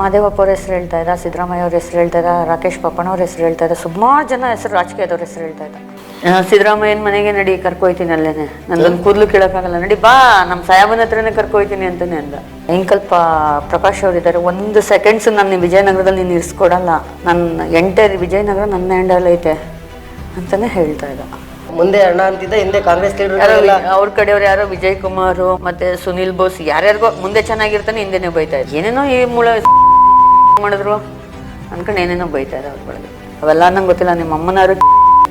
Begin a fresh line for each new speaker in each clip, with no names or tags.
ಮಾದೇವಪ್ಪ ಅವ್ರ ಹೆಸರು ಹೇಳ್ತಾ ಇದ್ದ ಸಿದ್ದರಾಮಯ್ಯ ಅವ್ರ ಹೆಸರು ಹೇಳ್ತಾ ಇದ್ದ ರಾಕೇಶ್ ಪಪ್ಪನವ್ರ ಹೆಸರು ಹೇಳ್ತಾ ಇದ್ದ ಸುಮಾರು ಜನ ಹೆಸರು ರಾಜಕೀಯದವ್ರ ಹೆಸರು ಹೇಳ್ತಾ ಇದ್ದ ಸಿದ್ದರಾಮಯ್ಯನ ಮನೆಗೆ ನಡಿ ಕರ್ಕೊಯ್ತೀನಿ ಅಲ್ಲೇನೆ. ನನ್ನೊಂದು ಕೂದಲು ಕೇಳೋಕ್ಕಾಗಲ್ಲ. ನಡಿ ಬಾ ನಮ್ಮ ಸಾಯಾಬನ ಹತ್ರನೇ ಕರ್ಕೊಯ್ತೀನಿ ಅಂತಾನೆ ಅಂದ. ಹೆಂಕಲ್ಪ ಪ್ರಕಾಶ್ ಅವರಿದ್ದಾರೆ ಒಂದು ಸೆಕೆಂಡ್ಸ್ ನಾನು ವಿಜಯನಗರದಲ್ಲಿ ನೀನು ಇರಿಸ್ಕೊಡಲ್ಲ. ನನ್ನ ಎಂಟೇ ವಿಜಯನಗರ ನನ್ನ ಹ್ಯಾಂಡಲ್ ಐತೆ ಅಂತಾನೆ ಹೇಳ್ತಾ ಇದ್ದ.
ಮುಂದೆ ಅಣ್ಣ ಅಂತಿದ್ದ ಹಿಂದೆ ಕಾಂಗ್ರೆಸ್
ಅವ್ರ ಕಡೆಯವ್ರು ಯಾರೋ ವಿಜಯ್ ಕುಮಾರ್ ಮತ್ತೆ ಸುನಿಲ್ ಬೋಸ್ ಯಾರ್ಯಾರಿಗೋ ಮುಂದೆ ಚೆನ್ನಾಗಿರ್ತಾನೆ ಹಿಂದೆನೆ ಬೈತಾ ಏನೇನೋ ಈ ಮೂಳ ಮಾಡಿದ್ರು? ಅನ್ಕೊಂಡು ಏನೇನೋ ಬೈತಾರೆ ಅವ್ರ ಒಳಗೆ ಅವೆಲ್ಲ ನಂಗೆ ಗೊತ್ತಿಲ್ಲ ನಿಮ್ಮ ಅಮ್ಮನಾರು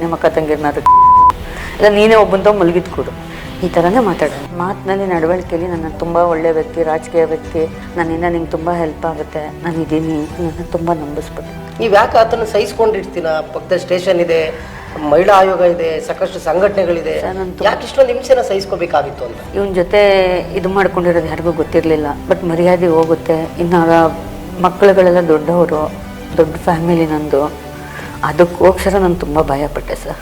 ನಿಮ್ಮ ಅಕ್ಕ ತಂಗಿರ್ನಾರು ಇಲ್ಲ ನೀನೇ ಒಬ್ಬಂತ ಮುಲ್ಗಿದ್ ಕೊಡು. ಈ ಥರನೇ ಮಾತಾಡೋದು. ಮಾತಿನಲ್ಲಿ ನಡವಳಿಕೆಯಲ್ಲಿ ನನ್ನ ತುಂಬ ಒಳ್ಳೆಯ ವ್ಯಕ್ತಿ ರಾಜಕೀಯ ವ್ಯಕ್ತಿ. ನನ್ನಿಂದ ನಿಂಗೆ ತುಂಬ ಹೆಲ್ಪ್ ಆಗುತ್ತೆ. ನಾನು ಇದ್ದೀನಿ ನನ್ನ ತುಂಬ ನಂಬಿಸ್ಬಿಟ್ಟು.
ನೀವು ಯಾಕೆ ಆತನ ಸಹಿಸ್ಕೊಂಡಿರ್ತೀನ ಪಕ್ಕದ ಸ್ಟೇಷನ್ ಇದೆ ಮಹಿಳಾ ಆಯೋಗ ಇದೆ ಸಾಕಷ್ಟು ಸಂಘಟನೆಗಳಿದೆ. ಯಾಕೆ ಇಷ್ಟೊಂದು ಹಿಂಸೆನ ಸಹಿಸ್ಕೋಬೇಕಾಗಿತ್ತು ಅಂತ?
ಇವನ ಜೊತೆ ಇದು ಮಾಡ್ಕೊಂಡಿರೋದು ಯಾರಿಗೂ ಗೊತ್ತಿರಲಿಲ್ಲ. ಬಟ್ ಮರ್ಯಾದೆ ಹೋಗುತ್ತೆ. ಇನ್ನು ಮಕ್ಕಳುಗಳೆಲ್ಲ ದೊಡ್ಡವರು ದೊಡ್ಡ ಫ್ಯಾಮಿಲಿ ನಂದು. ಅದಕ್ಕೋಸ್ಕರ ನಾನು ತುಂಬ ಭಯಪಟ್ಟೆ ಸರ್.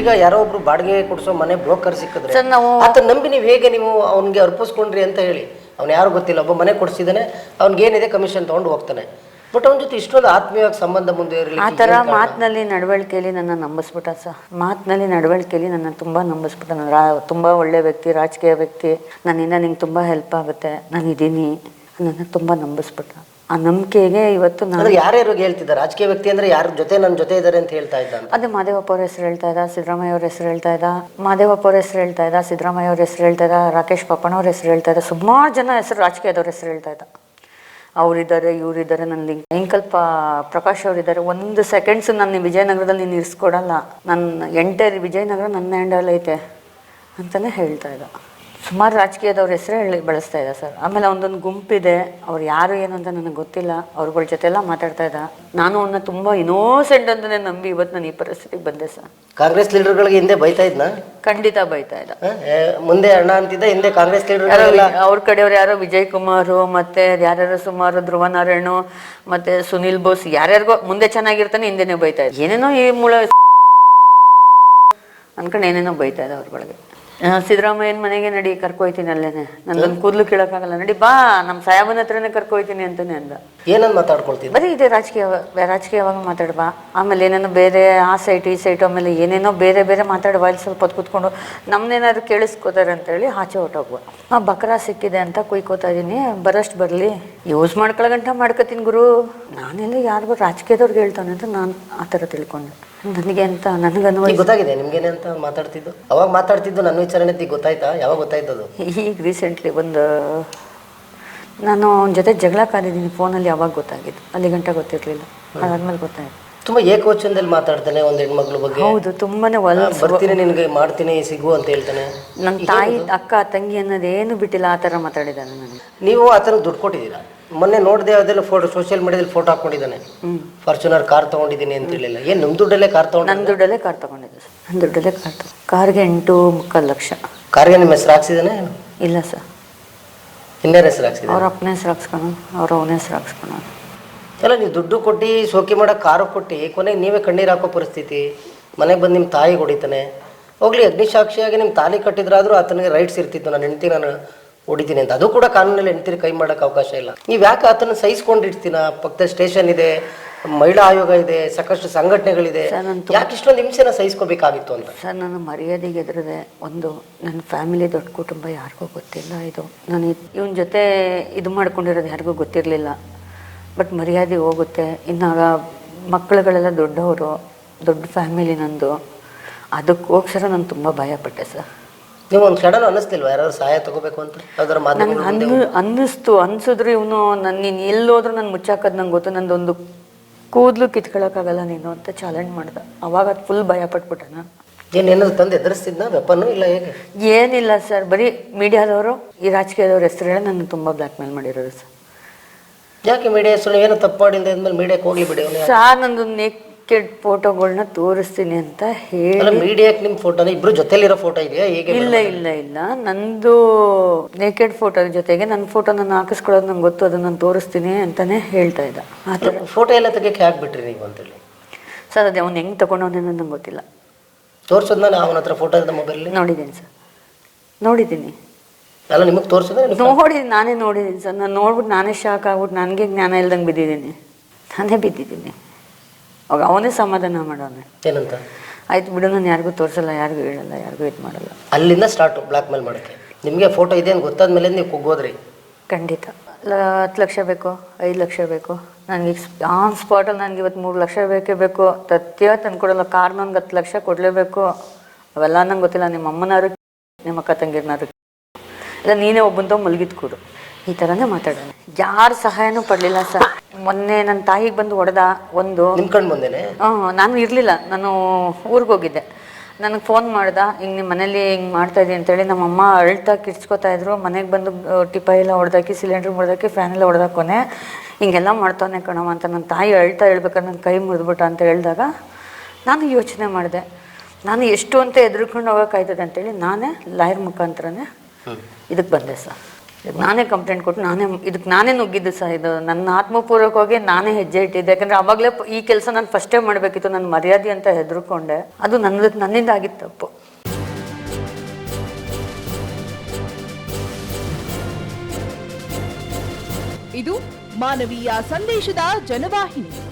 ಈಗ ಯಾರೋ ಒಬ್ರು ಬಾಡಿಗೆ ಕೊಡಿಸೋ ಮನೆ ಬ್ರೋಕರ್ ಸಿಕ್ಕಿದ್ರೆ
ಸರ್ ನಾವು
ಆತ ನಂಬಿ ನೀವು ಹೇಗೆ ನೀವು ಅವ್ನಿಗೆ ಅರ್ಪಿಸ್ಕೊಂಡ್ರಿ ಅಂತ ಹೇಳಿ. ಅವ್ನು ಯಾರು ಗೊತ್ತಿಲ್ಲ ಒಬ್ಬ ಮನೆ ಕೊಡಿಸಿದಾನೆ ಅವ್ನಿಗೆ ಏನಿದೆ ಕಮಿಷನ್ ತೊಗೊಂಡು ಹೋಗ್ತಾನೆ. ಬಟ್ ಅವನ ಜೊತೆ ಇಷ್ಟೊಂದು ಆತ್ಮೀಯವಾಗಿ ಸಂಬಂಧ ಮುಂದುವರಿಲಿ
ಆ ಥರ ಮಾತಿನಲ್ಲಿ ನಡವಳಿಕೆಯಲ್ಲಿ ನನ್ನ ನಂಬಿಸ್ಬಿಟ್ಟ ಸರ್. ಮಾತಿನಲ್ಲಿ ನಡವಳಿಕೆಯಲ್ಲಿ ನನ್ನ ತುಂಬ ನಂಬಿಸ್ಬಿಟ್ಟ ನಾನು ರಾ ತುಂಬ ಒಳ್ಳೆ ವ್ಯಕ್ತಿ ರಾಜಕೀಯ ವ್ಯಕ್ತಿ. ನನ್ನಿಂದ ನಿಂಗೆ ತುಂಬ ಹೆಲ್ಪ್ ಆಗುತ್ತೆ. ನಾನು ಇದ್ದೀನಿ. ನನ್ನ ತುಂಬ ನಂಬಿಸ್ಬಿಟ್ಟ. ಆ ನಂಬಿಕೆಗೆ ಇವತ್ತು ನಾನು
ಯಾರ್ಯಾರು ಹೇಳ್ತಿದ್ದಾರೆ? ರಾಜಕೀಯ ವ್ಯಕ್ತಿ ಅಂದ್ರೆ ಯಾರ ಜೊತೆ ನನ್ನ ಜೊತೆ ಇದ್ದಾರೆ ಅಂತ ಹೇಳ್ತಾ ಇದ್ದ
ಅದೇ ಮಾದೇವಪ್ಪ ಅವ್ರ ಹೆಸರು ಹೇಳ್ತಾ ಇದ್ದ ಸಿದ್ದರಾಮಯ್ಯ ಅವ್ರ ಹೆಸರು ಹೇಳ್ತಾ ಇದ್ದ ಮಾದೇವಪ್ಪ ಅವ್ರ ಹೆಸರು ಹೇಳ್ತಾ ಇದ್ದ ಸಿದ್ದರಾಮಯ್ಯ ಅವ್ರ ಹೆಸರು ಹೇಳ್ತಾ ಇದ್ದ ರಾಕೇಶ್ ಪಪ್ಪನವ್ರ ಹೆಸರು ಹೇಳ್ತಾ ಇದ್ದ ಸುಮಾರು ಜನ ಹೆಸರು ರಾಜಕೀಯದವ್ರ ಹೆಸರು ಹೇಳ್ತಾ ಇದ್ದ. ಅವರಿದ್ದಾರೆ, ಇವರಿದ್ದಾರೆ ನನ್ನ ಲಿಂಕ್ ಪ್ರಕಾಶ್ ಅವರಿದ್ದಾರೆ. ಒಂದು ಸೆಕೆಂಡ್ಸ್ ನಾನು ವಿಜಯನಗರದಲ್ಲಿ ನೀನು ಇರಿಸ್ಕೊಡಲ್ಲ ನನ್ನ ಎಂಟೈರ್ ವಿಜಯನಗರ ನನ್ನ ಹ್ಯಾಂಡಲ್ ಐತೆ ಅಂತಲೇ ಹೇಳ್ತಾ ಇದ್ದ. ಸುಮಾರು ರಾಜಕೀಯದವ್ರ ಹೆಸರು ಹೇಳಿ ಬಳಸ್ತಾ ಇದ್ದ ಸರ್. ಆಮೇಲೆ ಒಂದೊಂದು ಗುಂಪಿದೆ ಅವ್ರು ಯಾರು ಏನು ಅಂತ ನನಗೆ ಗೊತ್ತಿಲ್ಲ. ಅವ್ರಗಳ ಜೊತೆ ಎಲ್ಲ ಮಾತಾಡ್ತಾ ಇದ್ದ. ನಾನು ಅವನ್ನ ತುಂಬ ಇನೋಸೆಂಟ್ ಅಂತಲೇ ನಂಬಿ ಇವತ್ತು ನಾನು ಈ ಪರಿಸ್ಥಿತಿಗೆ ಬಂದೆ ಸರ್.
ಕಾಂಗ್ರೆಸ್ ಲೀಡರ್ಗಳಿಗೆ ಹಿಂದೆ ಬೈತಾ ಇದ್ನ?
ಖಂಡಿತ ಬೈತಾ ಇದ್ದ.
ಮುಂದೆ ಅಣ್ಣ ಅಂತಿದ್ದ ಹಿಂದೆ ಕಾಂಗ್ರೆಸ್
ಲೀಡರ್ ಅವ್ರ ಕಡೆಯವ್ರು ಯಾರೋ ವಿಜಯ್ ಕುಮಾರು ಮತ್ತೆ ಯಾರ್ಯಾರೋ ಸುಮಾರು ಧ್ರುವ ನಾರಾಯಣ ಮತ್ತೆ ಸುನಿಲ್ ಬೋಸ್ ಯಾರ್ಯಾರಿಗೋ ಮುಂದೆ ಚೆನ್ನಾಗಿರ್ತಾನೆ ಹಿಂದೆನೇ ಬೈತಾ ಇದ್ದ. ಏನೇನೋ ಈ ಮೂಲ ಅನ್ಕೊಂಡು ಏನೇನೋ ಬೈತಾ ಇದ್ದ ಅವ್ರಗಳಿಗೆ. ಸಿದ್ದರಾಮಯ್ಯನ ಮನೆಗೆ ನಡಿ ಕರ್ಕೊಯ್ತೀನಿ ಅಲ್ಲೇನೆ. ನಂದೊಂದು ಕೂದಲು ಕೇಳೋಕ್ಕಾಗಲ್ಲ. ನಡಿ ಬಾ ನಮ್ಮ ಸಾಹೇಬನ ಹತ್ರನೇ ಕರ್ಕೊಯ್ತೀನಿ ಅಂತಾನೆ ಅಂದ.
ಏನನ್ನ ಮಾತಾಡ್ಕೊಳ್ತೀನಿ
ಬರೀ ಇದೆ ರಾಜಕೀಯ ರಾಜಕೀಯವಾಗ ಮಾತಾಡ್ಬಾ ಆಮೇಲೆ ಏನೇನೋ ಬೇರೆ ಆ ಸೈಟ್ ಈ ಸೈಟ್ ಆಮೇಲೆ ಏನೇನೋ ಬೇರೆ ಬೇರೆ ಮಾತಾಡುವ ಅಲ್ಲಿ ಸ್ವಲ್ಪ ಹೊತ್ತು ಕೂತ್ಕೊಂಡು ನಮ್ಮನ್ನೇನಾದ್ರು ಕೇಳಿಸ್ಕೋತಾರೆ ಅಂತೇಳಿ ಆಚೆ ಹೊಟ್ಟೋಗುವ ಆ ಬಕ್ರಾ ಸಿಕ್ಕಿದೆ ಅಂತ ಕುಯ್ಕೋತಾ ಇದ್ದೀನಿ ಬರೋಷ್ಟು ಬರಲಿ. ಯೂಸ್ ಮಾಡ್ಕೊಳ್ಳೋ ಗಂಟ ಮಾಡ್ಕೋತೀನಿ ಗುರು. ನಾನೆಲ್ಲ ಯಾರಿಗೂ ರಾಜಕೀಯದವ್ರಿಗೆ ಹೇಳ್ತಾನೆ ಅಂತ ನಾನು ಆ ಥರ ತಿಳ್ಕೊಂಡೆ. ನನಗೆ ಅಂತ
ನನಗನ್ನು ಗೊತ್ತಾಗಿದೆ ನಿಮ್ಗೇನೆ ಅಂತ ಮಾತಾಡ್ತಿದ್ದು? ಅವಾಗ ಮಾತಾಡ್ತಿದ್ದು ನನ್ನ ವಿಚಾರಣೆ ಈಗ ಗೊತ್ತಾಯ್ತಾ? ಯಾವಾಗ ಗೊತ್ತಾಯ್ತದು?
ಈಗ ರೀಸೆಂಟ್ಲಿ ಒಂದು ನಾನು ಅವನ ಜೊತೆ ಜಗಳ ಕಾಲಿದ್ದೀನಿ ಫೋನಲ್ಲಿ ಯಾವಾಗ ಗೊತ್ತಾಗಿದ್ದು? ಅಲ್ಲಿ ಗಂಟ ಗೊತ್ತಿರಲಿಲ್ಲ. ಅದಾದ್ಮೇಲೆ ಗೊತ್ತಾಯ್ತು.
ತುಂಬಾ ಏಕವಚನದಲ್ಲಿ ಮಾತಾಡ್ತಾನೆ ಒಂದ್ ಹೆಣ್ಮಕ್ಳ ಬಗ್ಗೆ.
ಹೌದು ತುಂಬಾನೇ
ಒಳ್ಳೆ ಬರ್ತೀನಿ ನಿನ್ಗೆ ಮಾಡ್ತೀನಿ ಸಿಗು ಅಂತ ಹೇಳ್ತಾನೆ.
ನನ್ನ ತಾಯಿ ಅಕ್ಕ ತಂಗಿ ಅನ್ನೋದೇನು ಬಿಟ್ಟಿಲ್ಲ ಆ ಥರ ಮಾತಾಡಿದ್ದಾನೆ ನನಗೆ.
ನೀವು ಆತನ ದುಡ್ಡು ಕೊಟ್ಟಿದ್ದೀರಾ? ಮೊನ್ನೆ ನೋಡಿದೆ ಅದೆಲ್ಲ ಫೋಟೋ ಸೋಷಿಯಲ್ ಮೀಡಿಯಾದಲ್ಲಿ ಫೋಟೋ ಹಾಕೊಂಡಿದ್ದಾನೆ ಫಾರ್ಚುನರ್ ಕಾರ್ ತಗೊಂಡಿದ್ದೀನಿ ಅಂತ ಹೇಳಿಲ್ಲ. ಏನ್ ನಿಮ್ಮ ದುಡ್ಡಲ್ಲೇ ಕಾರ್ ತಗೊಂಡು
ನನ್ನ ದುಡ್ಡಲ್ಲೇ ಕಾರ್ ತಗೊಂಡಿದ್ದೆ ನನ್ನ ದುಡ್ಡಲ್ಲೇ ಕಾರ್ ತಗೊಂಡು ಕಾರ್ಗೆ ಎಂಟು ಮುಕ್ಕಾಲು ಲಕ್ಷ.
ಕಾರ್ಗೆ ನಿಮ್ಮ ಹೆಸರು ಹಾಕ್ಸಿದಾನೆ
ಇಲ್ಲ ಸರ್.
ಇನ್ನೇ ಹೆಸರು ಹಾಕ್ಸಿದಾನೆ
ಅವ್ರ ಅಪ್ಪನ ಹೆಸರು ಹಾಕ್ಸ್ಕೊಳೋ ಅವ್ರ ಅವನ ಹೆಸರು ಹಾಕ್ಸ್ಕೊಳ
ಅಲ್ಲ ನೀವು ದುಡ್ಡು ಕೊಟ್ಟು ಸೋಕಿ ಮಾಡೋ ಕಾರು ಕೊಟ್ಟು ಕೊನೆಗೆ ನೀವೇ ಕಣ್ಣೀರು ಹಾಕೋ ಪರಿಸ್ಥಿತಿ. ಮನೆಗೆ ಬಂದು ನಿಮ್ಮ ತಾಯಿ ಹೊಡಿತಾನೆ. ಹೋಗ್ಲಿ ಅಗ್ನಿಸಾಕ್ಷಿಯಾಗಿ ನಿಮ್ಮ ತಾಲಿ ಕಟ್ಟಿದ್ರಾದರೂ ಆತನಿಗೆ ರೈಟ್ಸ್ ಇರ್ತಿತ್ತು. ನನ್ನ ಹೆಂಡತಿ ನಾನು ಹೊಡಿತೀನಿ ಅಂತ. ಅದು ಕೂಡ ಕಾನೂನಲ್ಲಿ ಹೆಂಡತಿ ಕೈ ಮಾಡೋಕ್ಕೆ ಅವಕಾಶ ಇಲ್ಲ. ನೀವು ಯಾಕೆ ಆತನ ಸಹಿಸ್ಕೊಂಡಿರ್ತೀನ? ಪಕ್ಕದ ಸ್ಟೇಷನ್ ಇದೆ ಮಹಿಳಾ ಆಯೋಗ ಇದೆ ಸಾಕಷ್ಟು ಸಂಘಟನೆಗಳಿದೆ.
ನಾನು
ಯಾಕೆ ಇಷ್ಟೊಂದು ಹಿಂಸೆನ ಸಹಿಸ್ಕೋಬೇಕಾಗಿತ್ತು ಅಂತ?
ಸರ್ ನನ್ನ ಮರ್ಯಾದೆಗೆ ಎದುರಿದೆ ಒಂದು ನನ್ನ ಫ್ಯಾಮಿಲಿ ದೊಡ್ಡ ಕುಟುಂಬ ಯಾರಿಗೂ ಗೊತ್ತಿಲ್ಲ ಇದು. ನಾನು ಇವನ ಜೊತೆ ಇದು ಮಾಡ್ಕೊಂಡಿರೋದು ಯಾರಿಗೂ ಗೊತ್ತಿರಲಿಲ್ಲ. ಬಟ್ ಮರ್ಯಾದೆ ಹೋಗುತ್ತೆ. ಇನ್ನು ಮಕ್ಕಳುಗಳೆಲ್ಲ ದೊಡ್ಡವರು ದೊಡ್ಡ ಫ್ಯಾಮಿಲಿ ನಂದು. ಅದಕ್ಕೋಸ್ಕರ ನಾನು ತುಂಬ ಭಯಪಟ್ಟೆ ಸರ್.
ನೀವು ಒಂದು ಸಹಾಯ ತಗೋಬೇಕು ಅಂತ? ಅದರ
ನನಗೆ ಅನ್ನು ಅನ್ನಿಸ್ತು. ಅನ್ಸಿದ್ರು ಇವನು ನನ್ನ ನೀನು ಎಲ್ಲೋದ್ರೂ ನಾನು ಮುಚ್ಚಾಕೋದು ನಂಗೆ ಗೊತ್ತು. ನಂದೊಂದು ಕೂದಲು ಕಿತ್ಕೊಳ್ಳೋಕ್ಕಾಗಲ್ಲ ನೀನು ಅಂತ ಚಾಲೆಂಜ್ ಮಾಡ್ದೆ. ಅವಾಗ ಅದು ಫುಲ್ ಭಯ ಪಟ್ಬಿಟ್ಟೆ ನಾನು
ಏನೇನಾದ್ರು ತಂದು ಎದುರಿಸ್ತಿದ್ನ? ವೆಪನ್ನು ಇಲ್ಲ ಹೇಗೆ?
ಏನಿಲ್ಲ ಸರ್. ಬರೀ ಮೀಡಿಯಾದವರು ಈ ರಾಜಕೀಯದವ್ರ ಹೆಸರು ಹೇಳಿ ನನ್ನ ತುಂಬ ಬ್ಲ್ಯಾಕ್ ಮೇಲ್ ಮಾಡಿರೋರು ಸರ್.
ಯಾಕೆ ಮೀಡಿಯಾ ಸುಳ್ಳು ಏನೋ ತಪ್ಪು ಅಂದ್ಮೇಲೆ ಮೀಡಿಯಾಕ್ಕೆ ಹೋಗ್ಲಿ ಬಿಡಿ ಅವ್ನು.
ಸಾರ್ ನಂದು ನೆಕ್ಕೆಡ್ ಫೋಟೋಗಳನ್ನ ತೋರಿಸ್ತೀನಿ ಅಂತ ಹೇಳಿ.
ಅಲ್ಲ ಮೀಡಿಯಾಕ್ಕೆ ನಿಮ್ಮ ಫೋಟೋನ ಇಬ್ರು ಜೊತೆಲಿರೋ ಫೋಟೋ ಇದೆಯಾ? ಹೇಗೆ
ಇಲ್ಲ ಇಲ್ಲ ಇಲ್ಲ. ನಂದು ನೇಕೆಡ್ ಫೋಟೋ ಜೊತೆಗೆ ನನ್ನ ಫೋಟೋ ನಾನು ಹಾಕಿಸ್ಕೊಳ್ಳೋದು ನಂಗೆ ಗೊತ್ತು ಅದನ್ನ ನಾನು ತೋರಿಸ್ತೀನಿ ಅಂತಾನೆ ಹೇಳ್ತಾ ಇದ್ದ. ಆ ಥರ.
ಫೋಟೋ ಎಲ್ಲ ತೆಗಿಯಕ್ಕೆ ಹಾಕ್ಬಿಟ್ರಿ ನೀವು ಅಂತೇಳಿ.
ಸರ್ ಅದೇ ಅವ್ನು ಹೆಂಗೆ ತಗೊಂಡವನೇ ನಂಗೆ ಗೊತ್ತಿಲ್ಲ.
ತೋರ್ಸೋದ್ನ ಅವನ ಹತ್ರ ಫೋಟೋ ಇದೆ ಮೊಬೈಲಲ್ಲಿ
ನೋಡಿದ್ದೀನಿ ಸರ್ ನೋಡಿದ್ದೀನಿ.
ಅಲ್ಲ ನಿಮಗೆ ತೋರಿಸಿದ್ರೆ
ನೋಡಿ ನಾನೇ ನೋಡಿದ್ದೀನಿ ಸರ್ ನಾನು ನೋಡ್ಬಿಟ್ಟು ನಾನೇ ಶಾಕ್ ಆಗ್ಬಿಟ್ಟು ನನಗೆ ಜ್ಞಾನ ಇಲ್ದಂಗೆ ಬಿದ್ದಿದ್ದೀನಿ. ನಾನೇ ಬಿದ್ದಿದ್ದೀನಿ. ಅವಾಗ ಅವನೇ ಸಮಾಧಾನ ಮಾಡೋನೆ.
ಏನಂತ?
ಆಯ್ತು ಬಿಡು ನಾನು ಯಾರಿಗೂ ತೋರಿಸಲ್ಲ ಯಾರಿಗೂ ಹೇಳಲ್ಲ ಯಾರಿಗೂ ಇದು ಮಾಡಲ್ಲ.
ಅಲ್ಲಿಂದ ಸ್ಟಾರ್ಟ್ ಬ್ಲಾಕ್ ಮೇಲ್ ಮಾಡೋಕ್ಕೆ. ನಿಮಗೆ ಫೋಟೋ ಇದೆ ಅಂತ ಗೊತ್ತಾದ ಮೇಲೆ ನೀವು ಕುಗ್ಗೋದ್ರಿ
ಖಂಡಿತ ಹತ್ತು ಲಕ್ಷ ಬೇಕು ಐದು ಲಕ್ಷ ಬೇಕು. ನನಗೆ ಆನ್ ಸ್ಪಾಟಲ್ಲಿ ನನಗೆ ಇವತ್ತು ಮೂರು ಲಕ್ಷ ಬೇಕೇ ಬೇಕು. ತತ್ಯ ತಂದ್ಕೊಡಲ್ಲ ಕಾರ್ ನನಗೆ ಹತ್ತು ಲಕ್ಷ ಕೊಡಲೇಬೇಕು. ಅವೆಲ್ಲ ನಂಗೆ ಗೊತ್ತಿಲ್ಲ ನಿಮ್ಮ ಅಮ್ಮನಾರು ನಿಮ್ಮ ಅಕ್ಕ ತಂಗಿರ್ನಾರು. ಇಲ್ಲ ನೀನೇ ಒಬ್ಬಂತ ಮಲಗಿದ್ ಕೂಡು. ಈ ಥರನೇ ಮಾತಾಡೋಣ. ಯಾರ ಸಹಾಯನೂ ಪಡಲಿಲ್ಲ ಸರ್. ಮೊನ್ನೆ ನನ್ನ ತಾಯಿಗೆ ಬಂದು ಹೊಡೆದ ಒಂದು
ನಿಮ್ಮ ಬಂದೇನೆ
ಹ್ಞೂ ನಾನು ಇರಲಿಲ್ಲ. ನಾನು ಊರಿಗೆ ಹೋಗಿದ್ದೆ. ನನಗೆ ಫೋನ್ ಮಾಡ್ದ ಹಿಂಗೆ ನಿಮ್ಮ ಮನೇಲಿ ಹಿಂಗೆ ಮಾಡ್ತಾ ಇದ್ದೀನಿ ಅಂತೇಳಿ ನಮ್ಮಮ್ಮ ಅಳ್ತಾ ಕಿರ್ಚ್ಕೊತಾ ಇದ್ರು. ಮನೆಗೆ ಬಂದು ಟಿಪ ಎಲ್ಲ ಹೊಡೆದಾಕಿ ಸಿಲಿಂಡ್ರ್ ಹೊಡೆದಾಕಿ ಫ್ಯಾನ್ ಎಲ್ಲ ಹೊಡೆದಾಕೊನೆ ಹಿಂಗೆಲ್ಲ ಮಾಡ್ತಾನೆ ಕಣವ ಅಂತ ನನ್ನ ತಾಯಿ ಅಳ್ತಾ ಹೇಳ್ಬೇಕಾದ್ರೆ ನನ್ನ ಕೈ ಮುರಿದ್ಬಿಟ್ಟ ಅಂತ ಹೇಳಿದಾಗ ನಾನು ಯೋಚನೆ ಮಾಡಿದೆ. ನಾನು ಎಷ್ಟು ಅಂತ ಎದುರ್ಕೊಂಡು ಹೋಗೋಕ್ಕಾಯ್ತದೆ ಅಂತೇಳಿ ನಾನೇ ಲಾಯರ್ ಮುಖಾಂತರನೇ ಇದಕ್ಕೆ ಬಂದೆ ಸರ್. ನಾನೇ ಕಂಪ್ಲೇಂಟ್ ಕೊಟ್ಟು ನಾನೇ ಇದಕ್ಕೆ ನಾನೇ ನುಗ್ಗಿದ್ದು ಸರ್. ಇದು ನನ್ನ ಆತ್ಮಪೂರ್ವಕವಾಗಿ ನಾನೇ ಹೆಜ್ಜೆ ಇಟ್ಟಿದ್ದೆ. ಯಾಕಂದರೆ ಅವಾಗಲೇ ಈ ಕೆಲಸ ನಾನು ಫಸ್ಟೇ ಮಾಡಬೇಕಿತ್ತು. ನನ್ನ ಮರ್ಯಾದೆ ಅಂತ ಹೆದರ್ಕೊಂಡೆ. ಅದು ನನ್ನದು ನನ್ನಿಂದ ಆಗಿತ್ತು ತಪ್ಪು.
ಇದು ಮಾನವೀಯ ಸಂದೇಶದ ಜನವಾಹಿನಿ.